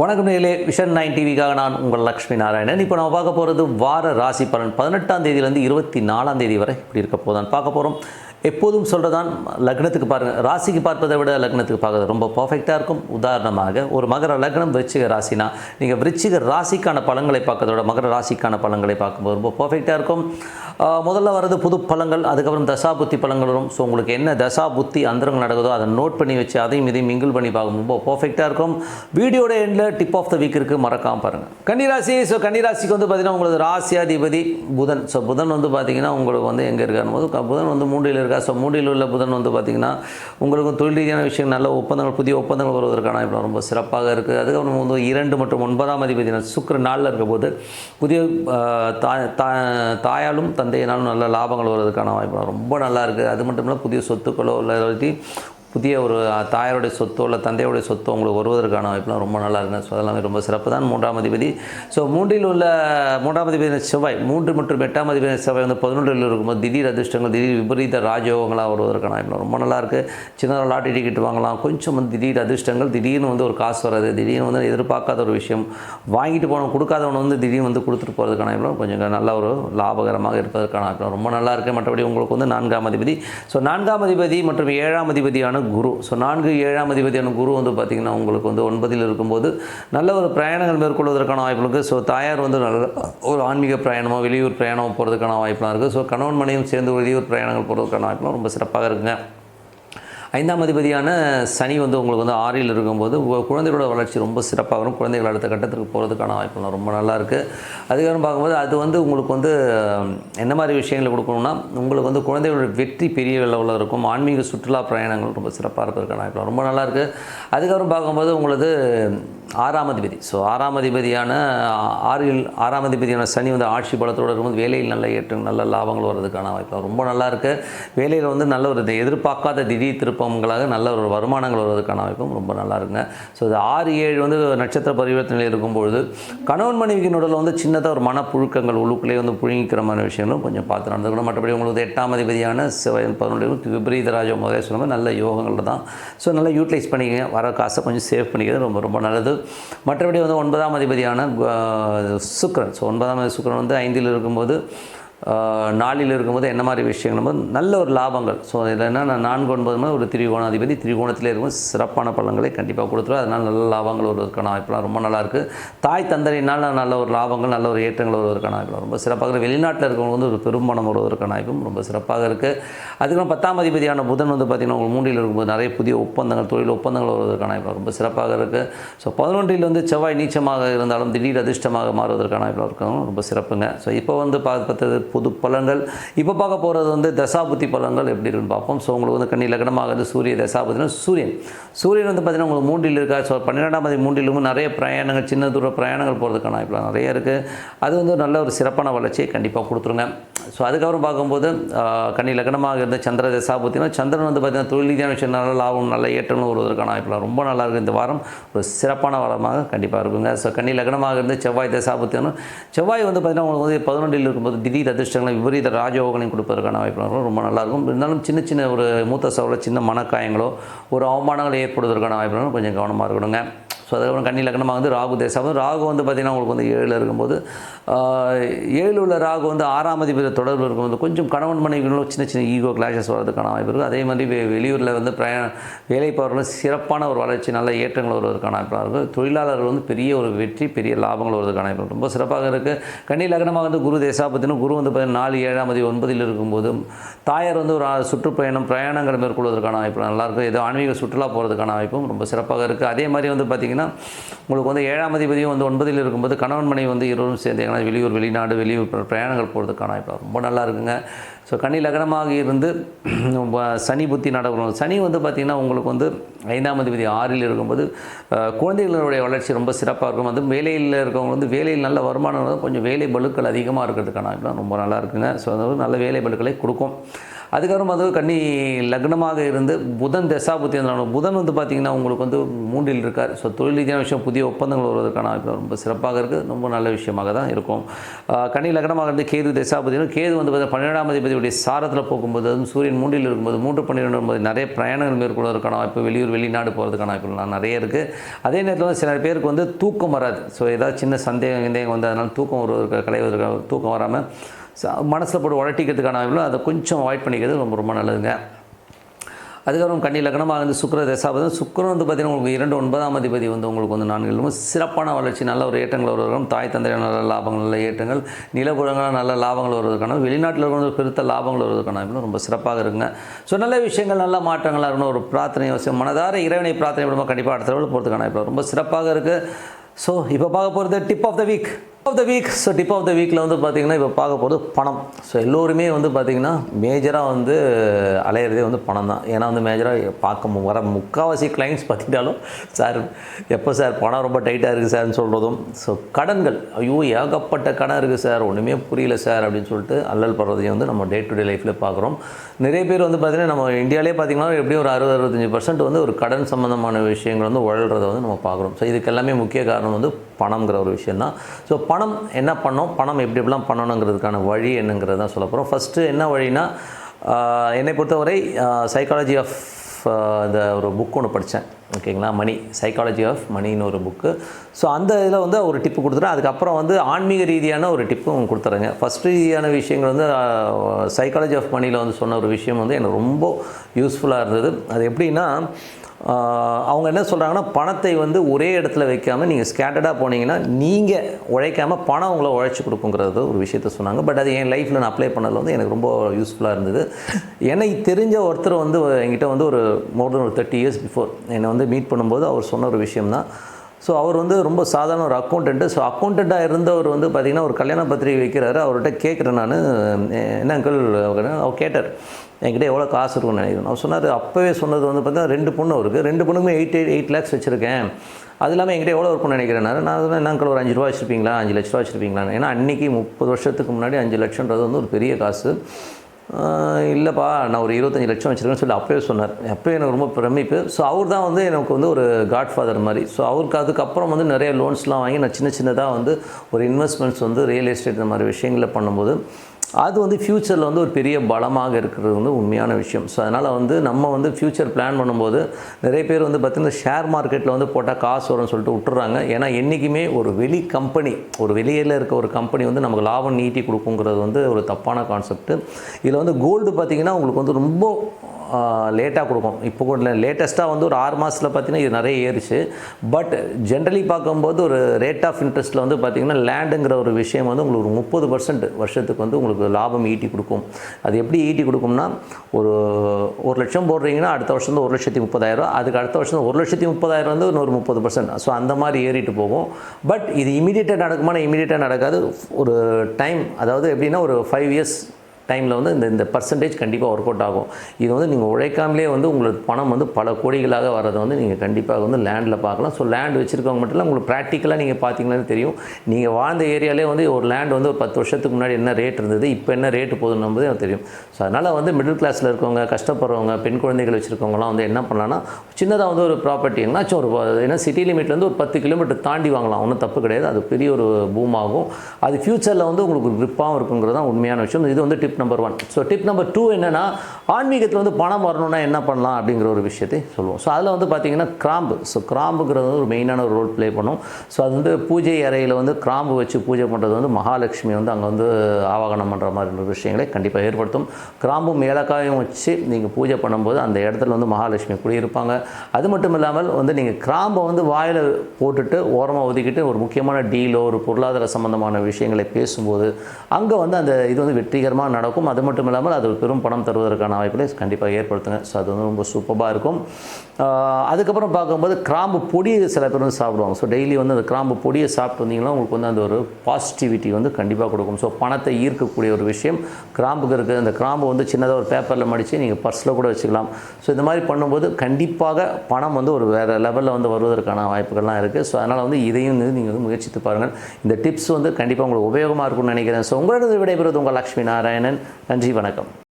வணக்கம் நேரிலே vision nine டிவிக்காக நான் உங்கள் லக்ஷ்மி நாராயணன். இப்போ நம்ம பார்க்க போகிறது வார ராசி பலன். பதினெட்டாம் தேதியிலேருந்து இருபத்தி நாலாம் தேதி வரை இப்படி இருக்க போதான் பார்க்க போகிறோம் எப்போதும் சொல்கிறதான் லக்னத்துக்கு பாருங்கள் ராசிக்கு பார்ப்பதை விட லக்னத்துக்கு பார்க்குறது ரொம்ப பர்ஃபெக்டாக இருக்கும். உதாரணமாக ஒரு மகர லக்னம் விருச்சிக ராசினா நீங்கள் விருச்சிக ராசிக்கான பழங்களை பார்க்கறதோட விட மகர ராசிக்கான பழங்களை பார்க்கும்போது ரொம்ப பர்ஃபெக்டாக இருக்கும். முதல்ல வர்றது புது பழங்கள் அதுக்கப்புறம் தசா புத்தி பழங்கள் வரும். ஸோ உங்களுக்கு என்ன தசா புத்தி அந்தரங்கள் நடக்குதோ அதை நோட் பண்ணி வச்சு அதையும் இதையும் மிங்கிள் பண்ணி பார்க்கும் ரொம்ப பர்ஃபெக்டாக இருக்கும். வீடியோட எண்டில் டிப் ஆஃப் த வீக் இருக்குது மறக்காமல் பாருங்கள் கன்னிராசி ஸோ கன்னிராசிக்கு வந்து பார்த்தீங்கன்னா உங்களுக்கு ராசியாதிபதி புதன். ஸோ புதன் வந்து பார்த்தீங்கன்னா உங்களுக்கு வந்து எங்கே இருக்காரு போது க- புதன் வந்து மூன்றில் இருக்கா? ஸோ மூன்றில் உள்ள புதன் வந்து பார்த்தீங்கன்னா உங்களுக்கு தொழில் ரீதியான விஷயம் நல்ல ஒப்பந்தங்கள் புதிய ஒப்பந்தங்கள் வருவதற்கான இப்போ ரொம்ப சிறப்பாக இருக்குது அதுக்கப்புறம் வந்து இரண்டு மற்றும் ஒன்பதாம் அதிபதி சுக்கிர நாளில் இருக்க போது புதிய தாயாலும் தன் சந்தையினாலும் நல்ல லாபங்கள் வர்றதுக்கான வாய்ப்பு ரொம்ப நல்லா இருக்குது அது மட்டும் இல்லை புதிய சொத்துக்களோ இல்லை இல்லாட்டி புதிய ஒரு தாயாருடைய சொத்தோ இல்லை தந்தையோடைய சொத்தோ உங்களுக்கு வருவதற்கான வாய்ப்புலாம் ரொம்ப நல்லா இருக்குங்க ஸோ அதெல்லாமே ரொம்ப சிறப்பு தான். மூன்றாம் அதிபதி. ஸோ மூன்றில் உள்ள மூன்றாம் அதிபதி செவ்வாய். மூன்று மற்றும் எட்டாம் அதிபதி செவ்வாய். வந்து பதினொன்றில் இருக்கும்போது திடீர் அதிர்ஷ்டங்கள் திடீர் விபரீத ராஜயோகங்களாக வருவதற்கான வாய்ப்பு ரொம்ப நல்லா இருக்குது சின்னதாக லாட்டரி டிக்கெட் வாங்கலாம். கொஞ்சம் வந்து திடீர் அதிர்ஷ்டங்கள் திடீர்னு வந்து ஒரு காசு வராது. திடீர்னு வந்து எதிர்பார்க்காத ஒரு விஷயம். வாங்கிட்டு போனவன் கொடுக்காதவன் வந்து திடீர்னு வந்து கொடுத்துட்டு போகிறதுக்கான வாய்ப்பு கொஞ்சம் நல்ல ஒரு லாபகரமாக இருப்பதற்கான வாய்ப்பு ரொம்ப நல்லா இருக்குது மற்றபடி உங்களுக்கு வந்து நான்காம் அதிபதி. ஸோ நான்காம் அதிபதி மற்றும் ஏழாம் அதிபதியான குரு. ஸோ நான்கு ஏழாம் அதிபதியான குரு வந்து பார்த்திங்கன்னா உங்களுக்கு வந்து ஒன்பதில் இருக்கும்போது நல்ல ஒரு பிரயாணங்கள் மேற்கொள்வதற்கான வாய்ப்பு இருக்குது ஸோ தாயார் வந்து நல்ல ஒரு ஆன்மீக பிரயாணமோ வெளியூர் பிரயாணமோ போகிறதுக்கான வாய்ப்புலாம் இருக்குது ஸோ கணவன் மனையும் சேர்ந்து வெளியூர் பிரயாணங்கள் போகிறதுக்கான வாய்ப்புலாம் ரொம்ப சிறப்பாக இருக்குங்க. ஐந்தாம் அதிபதியான சனி வந்து உங்களுக்கு வந்து ஆறில் இருக்கும்போது உங்கள் குழந்தைகளோட வளர்ச்சி ரொம்ப சிறப்பாக வரும். குழந்தைகள் அடுத்த கட்டத்துக்கு போகிறதுக்கான வாய்ப்புலாம் ரொம்ப நல்லா இருக்குது அதுக்கப்புறம் பார்க்கும்போது அது வந்து உங்களுக்கு வந்து என்ன மாதிரி விஷயங்களை கொடுக்கணும்னா உங்களுக்கு வந்து குழந்தைகளோட வெற்றி பெரிய லெவலில் இருக்கும். ஆன்மீக சுற்றுலா பிரயாணங்கள் ரொம்ப சிறப்பாக இருக்கிறதுக்கான வாய்ப்பு ரொம்ப நல்லாயிருக்கு அதுக்கப்புறம் பார்க்கும்போது உங்களது ஆறாம் அதிபதி. ஸோ ஆறாம் அதிபதியான ஆறில் ஆறாம் அதிபதியான சனி வந்து ஆட்சி பலத்தோடு இருக்கும்போது வேலையில் நல்ல ஏற்றம் நல்ல லாபங்கள் வர்றதுக்கான வாய்ப்பு ரொம்ப நல்லா இருக்குது வேலையில் வந்து நல்ல ஒரு எதிர்பார்க்காத திடீர் திருப்பங்களாக நல்ல ஒரு வருமானங்கள் வருவதற்கான வாய்ப்பும் ரொம்ப நல்லா இருக்குங்க. ஸோ இது ஆறு ஏழு வந்து நட்சத்திர பரிவர்த்தனையில் இருக்கும்பொழுது கணவன் மனைவிக்கு நடுவில் வந்து சின்னதாக ஒரு மனப்புழுக்கங்கள் உள்ளுக்குள்ளே வந்து புழுங்கிக்கிற மாதிரி விஷயங்களும் கொஞ்சம் பார்த்து நடந்துக்கணும் மற்றபடி உங்களுக்கு எட்டாம் அதிபதியான சிவன் பதினொன்று விபரீத ராஜ முதலே சொன்ன நல்ல யோகங்கள் தான். ஸோ நல்லா யூட்டிலைஸ் பண்ணிக்கங்க. வர காசை கொஞ்சம் சேவ் பண்ணிக்கிறது ரொம்ப ரொம்ப நல்லது. மற்றபடி வந்து ஒன்பதாம் அதிபதியான சுக்ரன் சுக்கிரன். ஸோ ஒன்பதாம் அதிபதி சுக்கிரன் வந்து ஐந்தில் இருக்கும்போது நாளில் இருக்கும்போது என்ன மாதிரி விஷயங்கள் போது நல்ல ஒரு லாபங்கள். ஸோ இதில் என்ன நான்கு ஒன்பது மாதிரி ஒரு திரிகோணாதிபதி திரிகோணத்திலே இருக்கும்போது சிறப்பான பலன்களை கண்டிப்பாக கொடுத்துரும் அதனால் நல்ல லாபங்கள் வருவதற்கான வாய்ப்புலாம் ரொம்ப நல்லாயிருக்கு தாய் தந்தரினால் நல்ல ஒரு லாபங்கள் நல்ல ஒரு ஏற்றங்கள் வருவதற்கான வாய்ப்பு ரொம்ப சிறப்பாக வெளிநாட்டில் இருக்கவங்க வந்து ஒரு பெரும்பணம் வருவதற்கான வாய்ப்பும் ரொம்ப சிறப்பாக இருக்குது அதுக்கப்புறம் பத்தாம் அதிபதியான புதன் வந்து பார்த்திங்கன்னா உங்களுக்கு மூன்றில் இருக்கும்போது நிறைய புதிய ஒப்பந்தங்கள் தொழில் ஒப்பந்தங்கள் வருவதற்கான வாய்ப்பு ரொம்ப சிறப்பாக இருக்குது ஸோ பதினொன்றில் வந்து செவ்வாய் நீச்சமாக இருந்தாலும் திடீர் அதிர்ஷ்டமாக மாறுவதற்கான வாய்ப்பு இருக்கும் ரொம்ப சிறப்புங்க. ஸோ இப்போ வந்து பார்த்தது புது பலன்கள். இப்போ பார்க்க போகிறது வந்து தசாபுத்தி பலன்கள் எப்படி இருக்குன்னு பார்ப்போம். ஸோ உங்களுக்கு வந்து கண்ணி லக்னமாகிறது சூரிய தசாபுத்தினா சூரியன். சூரியன் வந்து பார்த்திங்கன்னா உங்களுக்கு மூன்றில் இருக்கா? ஸோ பன்னிரெண்டாம் தேதி மூன்றிலும் நிறைய பிரயாணங்கள் சின்ன தூர பிரயாணங்கள் போகிறதுக்கான இப்போ நிறைய இருக்குது அது வந்து நல்ல ஒரு சிறப்பான வளர்ச்சியை கண்டிப்பாக கொடுத்துருங்க. ஸோ அதுக்கப்புறம் பார்க்கும்போது கண்ணி கன்னி லக்னமாக இருந்த சந்திர தசாபுத்தினா சந்திரன் வந்து பார்த்திங்கன்னா தொழில் ரீதியான விஷயம் நல்ல லாபம் நல்ல ஏற்றம்னு வருவதற்கான இப்போ ரொம்ப நல்லா இருக்குது இந்த வாரம் ஒரு சிறப்பான வாரமாக கண்டிப்பாக இருக்குங்க. ஸோ கன்னி லக்னமாக இருந்து செவ்வாய் தசாபுத்தினா செவ்வாய் வந்து பார்த்திங்கன்னா உங்களுக்கு வந்து பதினொன்றில் இருக்கும்போது திடீர் அதிர்ஷ்டங்களை விபரீத ராஜயோகங்களையும் கொடுப்பதற்கான வாய்ப்புகள் ரொம்ப நல்லாயிருக்கும். இருந்தாலும் சின்ன சின்ன ஒரு மூத்த சவல சின்ன மனக்காயங்களோ ஒரு அவமானங்கள் ஏற்படுவதற்கான வாய்ப்புகளும் கொஞ்சம் கவனமாக இருக்கணுங்க. ஸோ அதுக்கப்புறம் கன்னி லக்னமாக வந்து ராகு தேசம். ராகு வந்து பார்த்திங்கன்னா உங்களுக்கு வந்து ஏழில் இருக்கும்போது ஏழு ஏழில் உள்ள ராகு வந்து ஆறாம் அதிபதி தொடர்பு இருக்கும்போது கொஞ்சம் கணவன் மனைவிகளும் சின்ன சின்ன ஈகோ கிளாஷஸ் வர்றதுக்கான வாய்ப்பு இருக்குது அதே மாதிரி வெ- வெளியூரில் வந்து பிரயா வேலை போகிறவங்களும் சிறப்பான ஒரு வளர்ச்சி நல்ல ஏற்றங்கள் வருவதற்கான வாய்ப்பாக இருக்குது தொழிலாளர்கள் வந்து பெரிய ஒரு வெற்றி பெரிய லாபங்கள் வருவதற்கான வாய்ப்பு ரொம்ப சிறப்பாக இருக்குது கன்னி லக்னமாக வந்து குரு தேசாபத்தினும் குரு வந்து பார்த்தீங்கன்னா நாலு ஏழாம் தேதி ஒன்பதில் இருக்கும்போது தாயார் வந்து ஒரு சுற்றுப்பயணம் பிரயாணங்கள் மேற்கொள்வதற்கான வாய்ப்பு நல்லாயிருக்கும் ஏதோ ஆன்மீக சுற்றுலா போகிறதுக்கான வாய்ப்பும் ரொம்ப சிறப்பாக இருக்குது அதே மாதிரி வந்து பார்த்திங்கன்னா உங்களுக்கு வந்து ஏழாம் அதிபதியும் வந்து ஒன்பதில் இருக்கும்போது கணவன் மனைவி வந்து இருவரும் சேர்ந்து எங்கன்னா வெளியூர் வெளிநாடு வெளியூர் பிரயாணங்கள் போகிறதுக்கான இப்போ ரொம்ப நல்லா இருக்குங்க. ஸோ கன்னி லக்னமாக இருந்து சனி புத்தி நடக்கணும். சனி வந்து பார்த்திங்கன்னா உங்களுக்கு வந்து ஐந்தாம் அதிபதி ஆறில் இருக்கும்போது குழந்தைகளுடைய வளர்ச்சி ரொம்ப சிறப்பாக இருக்கும். அது வேலையில் இருக்கவங்க வந்து வேலையில் நல்ல வருமானம் கொஞ்சம் வேலை பளுக்கள் அதிகமாக இருக்கிறதுக்கான ரொம்ப நல்லா இருக்குங்க. ஸோ அதாவது நல்ல வேலை பளுக்களை கொடுக்கும். அதுக்கப்புறம் அது கன்னி லக்னமாக இருந்து புதன் தசாபுத்தி இருந்தாலும் புதன் வந்து பார்த்திங்கன்னா உங்களுக்கு வந்து மூன்றில் இருக்கார். ஸோ தொழில் ரீதியான விஷயம் புதிய ஒப்பந்தங்கள் வருவதற்கான ரொம்ப சிறப்பாக இருக்குது ரொம்ப நல்ல விஷயமாக தான் இருக்கும். கன்னி லக்னமாக இருந்து கேது தசாபுத்தினும் கேது வந்து பார்த்தீங்கன்னா பன்னிரெண்டாம் அதிபதியுடைய சாரத்தில் போகும்போது அதுவும் சூரியன் மூன்றில் இருக்கும்போது மூன்று பன்னிரெண்டு போது நிறைய பிரயாணங்கள் மேற்கொள்வதற்கான வாய்ப்பு வெளியூர் வெளிநாடு போகிறதுக்கான வாய்ப்புகள் நிறைய இருக்குது அதே நேரத்தில் வந்து சில பேருக்கு வந்து தூக்கம் வராது. ஸோ ஏதாவது சின்ன சந்தேகம் சந்தேகம் வந்து அதனால் தூக்கம் வருவதற்கு கலைவதற்கு தூக்கம் வராமல் மனசில் போட்டு உழட்டிக்கிறதுக்கான வாய்ப்புகள் அதை கொஞ்சம் அவாய்ட் பண்ணிக்கிறது ரொம்ப ரொம்ப நல்லதுங்க. அதுக்கப்புறம் கண்ணி லக்னமாக வந்து சுக்கர தசாபதம். சுக்கரம் வந்து பார்த்தீங்கன்னா உங்களுக்கு இரண்டு ஒன்பதாம் அதிபதி வந்து உங்களுக்கு வந்து நான்கு சிறப்பான வளர்ச்சி நல்ல ஒரு ஏற்றங்கள் வருவதற்கும் தாய் தந்தையான நல்ல லாபங்கள் நல்ல ஏற்றங்கள். நிலப்புறங்கள் நல்ல லாபங்கள் வருவதற்கான வெளிநாட்டில் இருக்கிற பெருத்த லாபங்கள் வருவதற்கான ரொம்ப சிறப்பாக இருக்குங்க. ஸோ நல்ல விஷயங்கள் நல்ல மாற்றங்களாக இருக்கணும். ஒரு பிரார்த்தனை அவசியம் மனதார இறைவனை பிரார்த்தனை விடுமா கண்டிப்பாக அடுத்த லெவலில் போகிறதுக்கான வாய்ப்பு ரொம்ப சிறப்பாக இருக்குது ஸோ இப்போ பார்க்க போகிறது tip of the week of the week so tip of the வீக்கில் வந்து பார்த்திங்கன்னா இப்போ பார்க்க போகிறது பணம். ஸோ எல்லோருமே வந்து பார்த்திங்கன்னா மேஜராக வந்து அலையிறதே வந்து பணம் தான். ஏன்னா வந்து மேஜராக பார்க்க மு- வர முக்கால்வாசி கிளைண்ட்ஸ் பார்த்துக்கிட்டாலும் சார் எப்போ சார் பணம் ரொம்ப டைட்டாக இருக்குது சார்னு சொல்கிறதும் ஸோ கடன்கள். ஐயோ ஏகப்பட்ட கடன் இருக்குது சார் ஒன்றுமே புரியல சார் அப்படின்னு சொல்லிட்டு அல்லல் படுறதையும் வந்து நம்ம டே டு டே லைஃப்பில் பார்க்குறோம். நிறைய பேர் வந்து பார்த்திங்கன்னா நம்ம இந்தியாவிலே பார்த்திங்கன்னா எப்படியும் ஒரு அறுபது அறுபத்தஞ்சு பர்சன்ட் வந்து ஒரு கடன் சம்மந்தமான விஷயங்கள் வந்து உழல்றதை வந்து நம்ம பார்க்குறோம். ஸோ இதுக்கு எல்லாமே முக்கிய காரணம் வந்து பணம்ங்கிற ஒரு விஷயம் தான் ஸோ பணம் என்ன பண்ணோம்? பணம் எப்படி எப்படிலாம் பண்ணணுங்கிறதுக்கான வழி என்னங்கிறது தான் சொல்ல போகிறோம் ஃபஸ்ட்டு என்ன வழினா என்னை பொறுத்தவரை சைக்காலஜி ஆஃப் இந்த ஒரு புக் ஒன்று படித்தேன் ஓகேங்களா மணி சைக்காலஜி ஆஃப் மணின்னு ஒரு புக்கு ஸோ அந்த இதில் வந்து ஒரு டிப்பு கொடுத்துறேன் அதுக்கப்புறம் வந்து ஆன்மீக ரீதியான ஒரு டிப்பும் கொடுத்துறேங்க. ஃபஸ்ட் ரீதியான விஷயங்கள் வந்து சைக்காலஜி ஆஃப் மணியில் வந்து சொன்ன ஒரு விஷயம் வந்து எனக்கு ரொம்ப யூஸ்ஃபுல்லாக இருந்தது. அது எப்படின்னா அவங்க என்ன சொல்கிறாங்கன்னா பணத்தை வந்து ஒரே இடத்துல வைக்காமல் நீங்கள் ஸ்கேட்டர்டாக போனீங்கன்னா நீங்கள் உழைக்காமல் பணம் உங்களை உழைச்சி கொடுக்குங்கிறது ஒரு விஷயத்த சொன்னாங்க. பட் அது என் லைஃப்பில் நான் அப்ளை பண்ணதில் வந்து எனக்கு ரொம்ப யூஸ்ஃபுல்லாக இருந்தது. எனக்கு தெரிஞ்ச ஒருத்தர் வந்து என்கிட்ட வந்து ஒரு மோர் தென் ஒரு தேர்ட்டி இயர்ஸ் பிஃபோர் என்னை வந்து மீட் பண்ணும்போது அவர் சொன்ன ஒரு விஷயம் தான் ஸோ அவர் வந்து ரொம்ப சாதாரண ஒரு அக்கௌண்ட்டு ஸோ அக்கௌண்ட்டாக இருந்தவர் வந்து பார்த்திங்கன்னா ஒரு கல்யாண பத்திரிகை வைக்கிறாரு. அவர்கிட்ட கேட்குறேன் நான். என்ன அங்கிள் அவர் கேட்டார். என்கிட்ட எவ்வளோ காசு இருக்கும்னு நினைக்கிறேன். அவர் சொன்னார் அப்போவே சொன்னது வந்து பார்த்தீங்கன்னா ரெண்டு பொண்ணு இருக்குது ரெண்டு பொண்ணுக்குமே எயிட் எயிட் எயிட் லேக்ஸ் வச்சுருக்கேன். அது இல்லாமல் என்கிட்ட எவ்வளோ இருக்கும்னு நினைக்கிறேன் நான். நான் சொன்னேன், என்ன அங்கிள் ஒரு அஞ்சு ரூபா வச்சுருப்பீங்களா? அஞ்சு லட்ச ரூபா வச்சுருப்பீங்களா ஏன்னா அன்றைக்கி முப்பது வருஷத்துக்கு முன்னாடி அஞ்சு லட்சன்றது வந்து ஒரு பெரிய காசு. இல்லைப்பா நான் ஒரு இருபத்தஞ்சி லட்சம் வச்சுருக்கேன்னு சொல்லி அப்போவே சொன்னார். அப்போயே எனக்கு ரொம்ப பிரமிப்பு. ஸோ அவர் தான் வந்து எனக்கு வந்து ஒரு காட் ஃபாதர் மாதிரி. ஸோ அவருக்கு அதுக்கப்புறம் வந்து நிறைய லோன்ஸ்லாம் வாங்கி நான் சின்ன சின்னதாக வந்து ஒரு இன்வெஸ்ட்மெண்ட்ஸ் வந்து ரியல் எஸ்டேட் இந்த மாதிரி விஷயங்களை பண்ணும்போது அது வந்து ஃப்யூச்சரில் வந்து ஒரு பெரிய பலமாக இருக்கிறது வந்து உண்மையான விஷயம். ஸோ அதனால் வந்து நம்ம வந்து ஃப்யூச்சர் பிளான் பண்ணும்போது நிறைய பேர் வந்து பார்த்திங்கன்னா ஷேர் மார்க்கெட்டில் வந்து போட்டால் காசு வரும்னு சொல்லிட்டு விட்டுறாங்க. ஏன்னா என்றைக்குமே ஒரு வெளி கம்பெனி ஒரு வெளியில் இருக்க ஒரு கம்பெனி வந்து நமக்கு லாபம் நீட்டி கொடுக்குங்கிறது வந்து ஒரு தப்பான கான்செப்ட் இதில் வந்து கோல்டு பார்த்திங்கன்னா உங்களுக்கு வந்து ரொம்ப லேட்டாக கொடுக்கும். இப்போ கூட லேட்டஸ்ட்டாக வந்து ஒரு ஆறு மாதத்தில் பார்த்தீங்கன்னா இது நிறைய ஏறிச்சு. பட் ஜென்ரலி பார்க்கும்போது ஒரு ரேட் ஆஃப் இன்ட்ரெஸ்ட்டில் வந்து பார்த்திங்கன்னா லேண்டுங்கிற ஒரு விஷயம் வந்து உங்களுக்கு ஒரு முப்பது பர்சன்ட் வருஷத்துக்கு வந்து உங்களுக்கு லாபம் ஈட்டி கொடுக்கும். அது எப்படி ஈட்டி கொடுக்கும்னா ஒரு ஒரு லட்சம் போடுறீங்கன்னா அடுத்த வருஷம் வந்து ஒரு லட்சத்தி முப்பதாயிரம் அதுக்கு அடுத்த வருஷம் ஒரு லட்சத்தி முப்பதாயிரம் வந்து இன்னொரு முப்பது பர்சன்ட் ஸோ அந்த மாதிரி ஏறிட்டு போகும். பட் இது இமீடியட்டாக நடக்குமானா இமீடியட்டாக நடக்காது. ஒரு டைம் அதாவது எப்படின்னா ஒரு ஃபைவ் இயர்ஸ் டைமில் வந்து இந்த இந்த பர்சன்டேஜ் கண்டிப்பாக ஒர்க் அவுட் ஆகும். இது வந்து நீங்கள் உழைக்காமலே வந்து உங்களுக்கு பணம் வந்து பல கோடிகளாக வர்றதை வந்து நீங்கள் கண்டிப்பாக வந்து லேண்டில் பார்க்கலாம். ஸோ லேண்ட் வச்சுருக்கவங்க மட்டும் இல்லை உங்களுக்கு ப்ராக்டிக்கலாக நீங்கள் பார்த்தீங்கன்னா தெரியும். நீங்கள் வாழ்ந்த ஏரியாலே வந்து ஒரு லேண்ட் வந்து ஒரு பத்து வருஷத்துக்கு முன்னாடி என்ன ரேட் இருந்தது இப்போ என்ன ரேட்டு போகுதுன்னு எனக்கு தெரியும். ஸோ அதனால் வந்து மிடில் கிளாஸில் இருக்கவங்க கஷ்டப்படுறவங்க பெண் குழந்தைகள் வச்சுருக்கவங்களாம் வந்து என்ன பண்ணலாம்னா சின்னதாக வந்து ஒரு ப்ராப்பர்ட்டி என்னாச்சும் ஒரு ஏன்னா சிட்டி லிமிட்லேருந்து ஒரு பத்து கிலோமீட்டர் தாண்டி வாங்கலாம். ஒன்றும் தப்பு கிடையாது. அது பெரிய ஒரு பூம் ஆகும். அது ஃப்யூச்சரில் வந்து உங்களுக்கு grip-ஆவும் இருக்குங்கிறது தான் உண்மையான விஷயம். இது வந்து tip number one so tip number two என்னென்னா ஆன்மீகத்தில் வந்து பணம் வரணும்னா என்ன பண்ணலாம் அப்படிங்கிற ஒரு விஷயத்தை சொல்லுவோம். ஸோ அதில் வந்து பார்த்தீங்கன்னா கிராம்பு. ஸோ கிராம்புங்கிறது வந்து ஒரு மெயினான ஒரு ரோல் ப்ளே பண்ணும். ஸோ அது வந்து பூஜை அறையில் வந்து கிராம்பு வச்சு பூஜை பண்ணுறது வந்து மகாலட்சுமி வந்து அங்கே வந்து ஆவாகனம் பண்ணுற மாதிரி ஒரு விஷயங்களை கண்டிப்பாக ஏற்படுத்தும். கிராம்பும் ஏலக்காயும் வச்சு நீங்கள் பூஜை பண்ணும்போது அந்த இடத்துல வந்து மகாலட்சுமி குடியிருப்பாங்க. அது மட்டும் இல்லாமல் வந்து நீங்கள் கிராம்பை வந்து வாயில் போட்டுட்டு ஓரமாக ஒதுக்கிட்டு ஒரு முக்கியமான டீலோ ஒரு பொருளாதார சம்பந்தமான விஷயங்களை பேசும்போது அங்கே வந்து அந்த இது வந்து வெற்றிகரமாக நடக்கும். அது மட்டும் இல்லாமல் அது பெரும் பணம் தருவதற்கான வாய்ப்புகளை கண்டிப்பாக ஏற்படுத்துங்க. ஸோ அது வந்து ரொம்ப சூப்பராக இருக்கும். அதுக்கப்புறம் பார்க்கும்போது கிராம்பு பொடியை சில பேர் வந்து சாப்பிடுவாங்க. ஸோ டெய்லி வந்து அந்த கிராம்பு பொடியை சாப்பிட்டு வந்தீங்கன்னா உங்களுக்கு வந்து அந்த ஒரு பாசிட்டிவிட்டி வந்து கண்டிப்பாக கொடுக்கும். ஸோ பணத்தை ஈர்க்கக்கூடிய ஒரு விஷயம். கிராம்புக்கு இருக்குது அந்த கிராம்பு வந்து சின்னதாக ஒரு பேப்பரில் மடித்து நீங்கள் பர்ஸில் கூட வச்சுக்கலாம். ஸோ இந்த மாதிரி பண்ணும்போது கண்டிப்பாக பணம் வந்து ஒரு வேறு லெவலில் வந்து வருவதற்கான வாய்ப்புகள்லாம் இருக்குது ஸோ அதனால் வந்து இதையும் வந்து நீங்கள் வந்து முயற்சித்து பாருங்கள். இந்த டிப்ஸ் வந்து கண்டிப்பாக உங்களுக்கு உபயோகமாக இருக்கும்னு நினைக்கிறேன். ஸோ உங்களோட விடைபெறுவது உங்கள் லக்ஷ்மி நாராயணன். நன்றி வணக்கம்.